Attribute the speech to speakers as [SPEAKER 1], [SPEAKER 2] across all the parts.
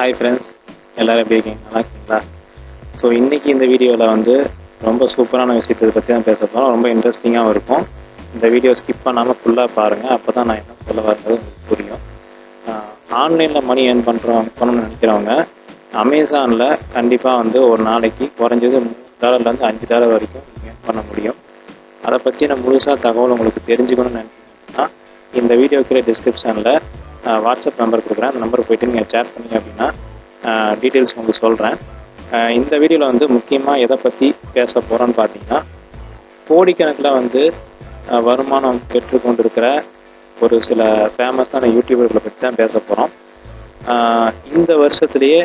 [SPEAKER 1] hi friends எல்லோரும் எப்படி இருக்கீங்க நல்லா இருக்கீங்களா ஸோ இன்றைக்கி இந்த வீடியோவில் வந்து ரொம்ப சூப்பரான விஷயத்தை பற்றி தான் பேச போகிறோம் ரொம்ப இன்ட்ரெஸ்டிங்காகவும் இருக்கும் இந்த வீடியோ ஸ்கிப் பண்ணாமல் ஃபுல்லாக பாருங்கள் அப்போ தான் நான் என்ன சொல்ல வரது உங்களுக்கு புரியும் ஆன்லைனில் மணி ஏர்ன் பண்ணுறோம் பண்ணணும்னு நினைக்கிறவங்க அமேசானில் கண்டிப்பாக வந்து ஒரு நாளைக்கு குறைஞ்சது மூணு டாலர்லேருந்து அஞ்சு டாலர் வரைக்கும் ஏர்ன் பண்ண முடியும் அதை பற்றி நான் முழுசாக தகவல் உங்களுக்கு தெரிஞ்சுக்கணும்னு நினச்சிங்கன்னா இந்த வீடியோக்குள்ளே டிஸ்கிரிப்ஷனில் வாட்ஸ்அப் நம்பர் கொடுக்குறேன் அந்த நம்பருக்கு போய்ட்டு நீங்கள் சேர் பண்ணீங்க அப்படின்னா டீட்டெயில்ஸ் உங்களுக்கு சொல்கிறேன் இந்த வீடியோவில் வந்து முக்கியமாக எதை பற்றி பேச போகிறோன்னு பார்த்தீங்கன்னா கோடிக்கணக்கில் வந்து வருமானம் பெற்றுக்கொண்டிருக்கிற ஒரு சில ஃபேமஸான யூடியூபர்களை பற்றி தான் பேச போகிறோம் இந்த வருஷத்துலேயே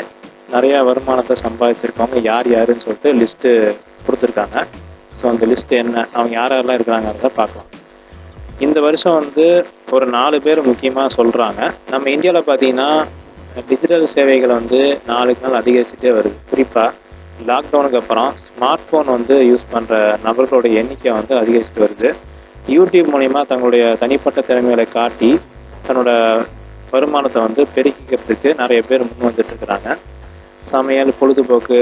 [SPEAKER 1] நிறையா வருமானத்தை சம்பாதிச்சிருக்கவங்க யார் யாருன்னு சொல்லிட்டு லிஸ்ட்டு கொடுத்துருக்காங்க ஸோ அந்த லிஸ்ட்டு என்ன அவங்க யார் யாரெல்லாம் இருக்கிறாங்கிறத பார்க்கலாம் இந்த வருஷம் வந்து ஒரு நாலு பேர் முக்கியமாக சொல்கிறாங்க நம்ம இந்தியாவில் பார்த்தீங்கன்னா டிஜிட்டல் சேவைகளை வந்து நாளுக்கு நாள் அதிகரிச்சுட்டே வருது குறிப்பாக லாக்டவுனுக்கு அப்புறம் ஸ்மார்ட் ஃபோன் வந்து யூஸ் பண்ணுற நபர்களுடைய எண்ணிக்கை வந்து அதிகரிச்சுட்டு வருது யூடியூப் மூலிமா தங்களுடைய தனிப்பட்ட திறமைகளை காட்டி தன்னோட வருமானத்தை வந்து பெருக்கிக்கிறதுக்கு நிறைய பேர் முன் வந்துட்டுருக்குறாங்க சமையல் பொழுதுபோக்கு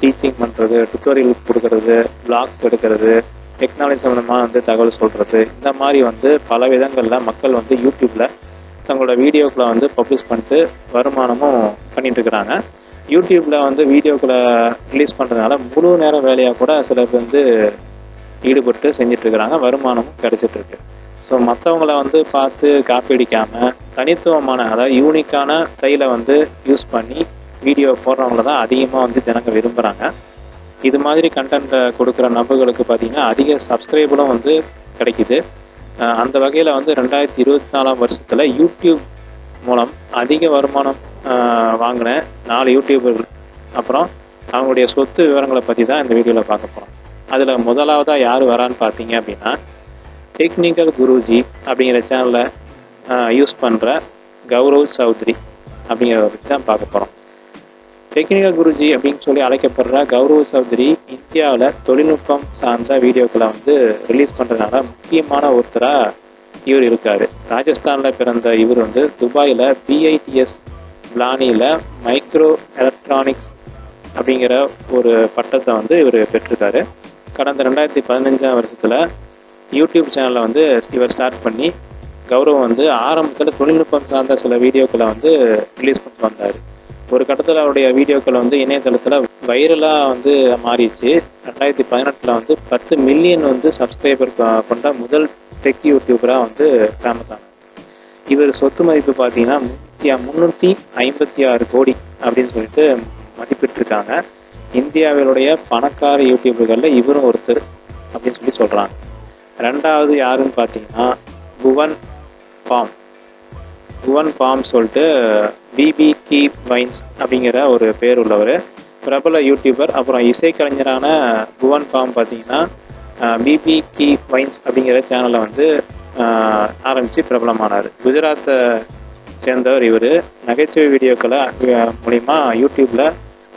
[SPEAKER 1] டீச்சிங் பண்ணுறது டுட்டோரியல் கொடுக்கறது பிளாக்ஸ் எடுக்கிறது டெக்னாலஜி சம்மந்தமாக வந்து தகவல் சொல்கிறது இந்த மாதிரி வந்து பல விதங்களில் மக்கள் வந்து யூடியூப்பில் தங்களோட வீடியோக்களை வந்து பப்ளிஷ் பண்ணிட்டு வருமானமும் பண்ணிட்டுருக்குறாங்க யூடியூப்பில் வந்து வீடியோக்களை ரிலீஸ் பண்ணுறதுனால முழு நேர வேலையாக கூட சிலர் வந்து ஈடுபட்டு செஞ்சிட்ருக்கிறாங்க வருமானமும் கிடச்சிட்ருக்கு ஸோ மற்றவங்கள வந்து பார்த்து காப்பி அடிக்காமல் தனித்துவமான அதாவது யூனிக்கான ஸ்டைலை வந்து யூஸ் பண்ணி வீடியோ போடுறவங்கள தான் அதிகமாக வந்து ஜனங்க விரும்புகிறாங்க இது மாதிரி கண்டென்ட்டை கொடுக்குற நபர்களுக்கு பார்த்தீங்கன்னா அதிக சப்ஸ்கிரைபரும் வந்து கிடைக்கிது அந்த வகையில் வந்து ரெண்டாயிரத்தி இருபத்தி நாலாம் வருஷத்தில் யூடியூப் மூலம் அதிக வருமானம் வாங்கின நாலு யூடியூபர்கள் அப்புறம் அவங்களுடைய சொத்து விவரங்களை பற்றி தான் இந்த வீடியோவில் பார்க்க போகிறோம் அதில் முதலாவதாக யார் வரான்னு பார்த்தீங்க அப்படின்னா டெக்னிக்கல் குருஜி அப்படிங்கிற சேனலில் யூஸ் பண்ணுற கௌரவ் சௌத்ரி அப்படிங்கிறத பற்றி தான் பார்க்க போகிறோம் டெக்னிக்கல் குருஜி அப்படின்னு சொல்லி அழைக்கப்படுற கௌரவ சௌத்ரி இந்தியாவில் தொழில்நுட்பம் சார்ந்த வீடியோக்களை வந்து ரிலீஸ் பண்ணுறதுனால முக்கியமான ஒருத்தராக இவர் இருக்கார் ராஜஸ்தானில் பிறந்த இவர் வந்து துபாயில் பிஐடிஎஸ் பிளானியில் மைக்ரோ எலக்ட்ரானிக்ஸ் அப்படிங்கிற ஒரு பட்டத்தை வந்து இவர் பெற்றிருக்காரு கடந்த ரெண்டாயிரத்தி பதினஞ்சாம் வருஷத்தில் யூடியூப் சேனலை வந்து இவர் ஸ்டார்ட் பண்ணி கௌரவம் வந்து ஆரம்பத்தில் தொழில்நுட்பம் சார்ந்த சில வீடியோக்களை வந்து ரிலீஸ் பண்ணிட்டு வந்தார் ஒரு கட்டத்தில் அவருடைய வீடியோக்கள் வந்து இணையதளத்தில் வைரலாக வந்து மாறிடுச்சு ரெண்டாயிரத்தி பதினெட்டில் வந்து பத்து மில்லியன் வந்து சப்ஸ்கிரைபர் கொண்ட முதல் டெக் யூடியூபராக வந்து ஃபேமஸ் ஆனார் இவர் சொத்து மதிப்பு பார்த்தீங்கன்னா முந்நூற்றி முந்நூற்றி ஐம்பத்தி ஆறு கோடி அப்படின்னு சொல்லிட்டு மதிப்பிட்டிருக்காங்க இந்தியாவிலுடைய பணக்கார யூடியூபர்களில் இவரும் ஒருத்தர் அப்படின்னு சொல்லி சொல்கிறாங்க ரெண்டாவது யாருன்னு பார்த்தீங்கன்னா புவன் பாம் புவன் பாம் சொல்லிட்டு பிபி கி வைன்ஸ் அப்படிங்கிற ஒரு பேர் உள்ளவர் பிரபல யூடியூபர் அப்புறம் இசைக்கலைஞரான புவன் பாம் பார்த்தீங்கன்னா பிபி கி வைன்ஸ் அப்படிங்கிற சேனலை வந்து ஆரம்பித்து பிரபலமானார் குஜராத்தை சேர்ந்தவர் இவர் நகைச்சுவை வீடியோக்களை மூலிமா யூடியூப்பில்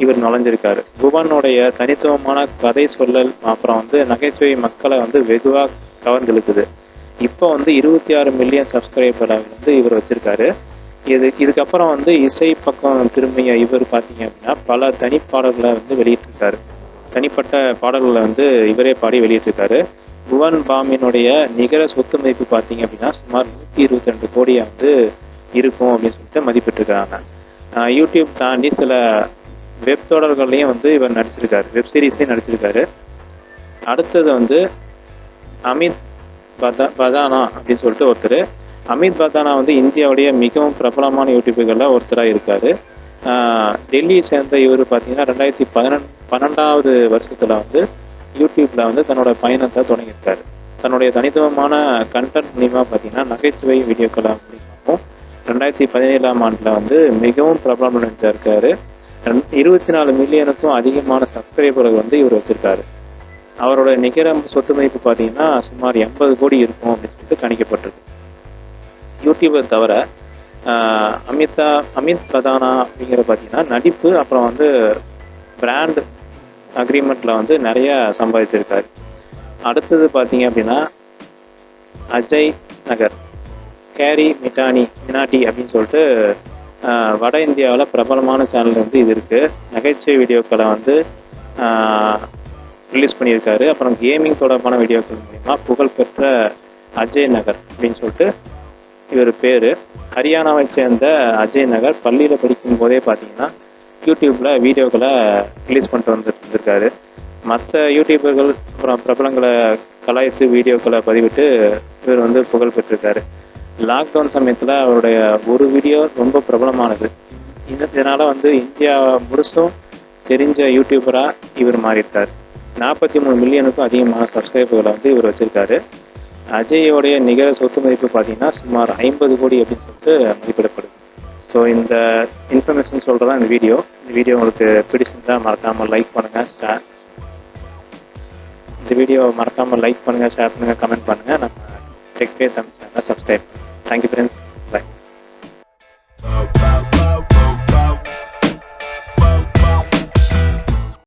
[SPEAKER 1] இவர் நுழைஞ்சிருக்காரு புவனுடைய தனித்துவமான கதை சொல்லல் அப்புறம் வந்து நகைச்சுவை மக்களை வந்து வெகுவாக கவர்ந்திழுக்குது இப்போ வந்து இருபத்தி ஆறு மில்லியன் சப்ஸ்கிரைபரை வந்து இவர் வச்சுருக்காரு இது இதுக்கப்புறம் வந்து இசை பக்கம் திரும்பிய இவர் பார்த்தீங்க அப்படின்னா பல தனிப்பாடல்களை வந்து வெளியிட்டிருக்காரு தனிப்பட்ட பாடல்களை வந்து இவரே பாடி வெளியிட்டிருக்காரு புவன் பாமினுடைய நிகர சொத்து மதிப்பு பார்த்தீங்க அப்படின்னா சுமார் நூற்றி இருபத்தி ரெண்டு கோடியாக வந்து இருக்கும் அப்படின்னு சொல்லிட்டு மதிப்பிட்டிருக்காங்க யூடியூப் தாண்டி சில வெப் தொடர்கள்லையும் வந்து இவர் நடிச்சிருக்காரு வெப் சீரிஸ்லேயும் நடிச்சிருக்காரு அடுத்தது வந்து அமித் பதா பதானா அப்படின்னு சொல்லிட்டு ஒருத்தர் அமித் பதானா வந்து இந்தியாவுடைய மிகவும் பிரபலமான யூடியூபர்களில் ஒருத்தராக இருக்கார் டெல்லியை சேர்ந்த இவர் பார்த்தீங்கன்னா ரெண்டாயிரத்தி பதினெண் பன்னெண்டாவது வருஷத்தில் வந்து யூடியூப்பில் வந்து தன்னோட பயணத்தை தொடங்கியிருக்காரு தன்னுடைய தனித்துவமான கண்டென்ட் மூலிமா பார்த்தீங்கன்னா நகைச்சுவை வீடியோக்களை மூலிமாவும் ரெண்டாயிரத்தி பதினேழாம் ஆண்டில் வந்து மிகவும் பிரபலம் இருக்காரு இருபத்தி நாலு மில்லியனுக்கும் அதிகமான சப்ஸ்கிரைபர்கள் வந்து இவர் வச்சுருக்காரு அவரோட நிகர சொத்து மதிப்பு பார்த்தீங்கன்னா சுமார் எண்பது கோடி இருக்கும் அப்படின்னு சொல்லிட்டு கணிக்கப்பட்டிருக்கு யூடியூபர் தவிர அமிதா அமித் பிரதானா அப்படிங்கிற பார்த்தீங்கன்னா நடிப்பு அப்புறம் வந்து பிராண்ட் அக்ரிமெண்ட்டில் வந்து நிறைய சம்பாதிச்சிருக்காரு அடுத்தது பார்த்தீங்க அப்படின்னா அஜய் நகர் கேரி மிட்டானி மினாட்டி அப்படின்னு சொல்லிட்டு வட இந்தியாவில் பிரபலமான சேனல் வந்து இது இருக்குது நகைச்சுவை வீடியோக்களை வந்து ரிலீஸ் பண்ணியிருக்காரு அப்புறம் கேமிங் தொடர்பான வீடியோக்கள் மூலிமா புகழ்பெற்ற அஜய் நகர் அப்படின்னு சொல்லிட்டு இவர் பேர் ஹரியானாவை சேர்ந்த அஜய் நகர் பள்ளியில் படிக்கும் போதே பார்த்தீங்கன்னா யூடியூப்பில் வீடியோக்களை ரிலீஸ் பண்ணிட்டு வந்துருந்துருக்காரு மற்ற யூடியூபர்கள் அப்புறம் பிரபலங்களை கலாய்த்து வீடியோக்களை பதிவிட்டு இவர் வந்து புகழ் பெற்றிருக்காரு லாக்டவுன் சமயத்தில் அவருடைய ஒரு வீடியோ ரொம்ப பிரபலமானது இதனால் வந்து இந்தியா முழுசும் தெரிஞ்ச யூடியூபராக இவர் மாறிட்டார் நாற்பத்தி மூணு மில்லியனுக்கும் அதிகமான சப்ஸ்கிரைபர்களை வந்து இவர் வச்சுருக்காரு அஜயோடைய நிகர சொத்து மதிப்பு பார்த்தீங்கன்னா சுமார் ஐம்பது கோடி அப்படின்னு சொல்லிட்டு மதிப்பிடப்படுது ஸோ இந்த இன்ஃபர்மேஷன் சொல்கிறதா இந்த வீடியோ இந்த வீடியோ உங்களுக்கு பிடிச்சிருந்தால் மறக்காமல் லைக் பண்ணுங்கள் ஷேர் இந்த வீடியோவை மறக்காமல் லைக் பண்ணுங்கள் ஷேர் பண்ணுங்கள் கமெண்ட் பண்ணுங்கள் நம்ம டெக்வே தமிழ் சேனலை சப்ஸ்கிரைப் தேங்க்யூ ஃப்ரெண்ட்ஸ்